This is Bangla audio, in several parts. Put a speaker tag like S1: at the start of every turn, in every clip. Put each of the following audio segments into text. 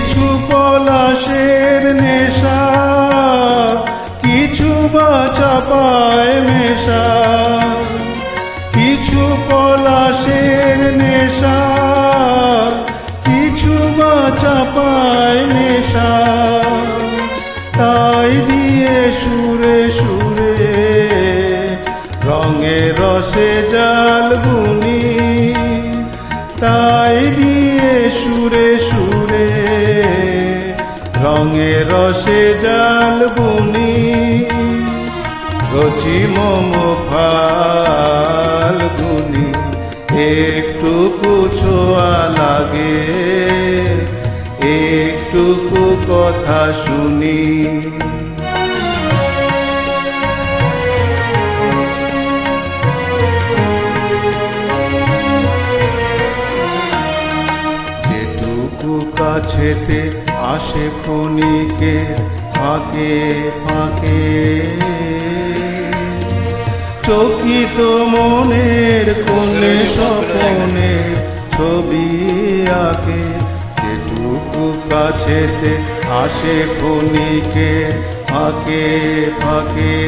S1: কিছু পলাশের নেশা, কিছু বা চাপায় মেশা। কিছু পলাশের নেশা, কিছু বা চাপায় নেশা তাই দিয়ে সুরে সুরে রঙে রসে জাল বুনি রঙে রসে জাল বুনি রচি মম ফাল্গুনি একটু কুছোয়া লাগে একটুকু কথা শুনি। যেটুকু কাছেতে আসে ক্ষণিকে, ফাঁকে ফাঁকে। চকিত মনের কোণে, স্বপনে ছবি আঁকে। যেটুকু কাছেতে আসে ক্ষণিকে, ফাঁকে ফাঁকে।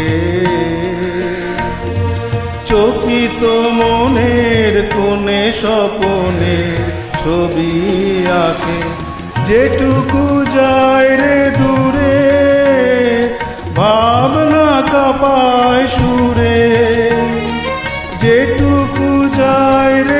S1: চকিত মনের কোণে স্বপনের ছবি আঁকে যেটুকু যায় রে দূরে ভাবনা কাপায় সুরে। যেটুকু যায় রে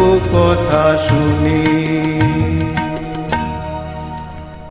S1: কথা শুনি।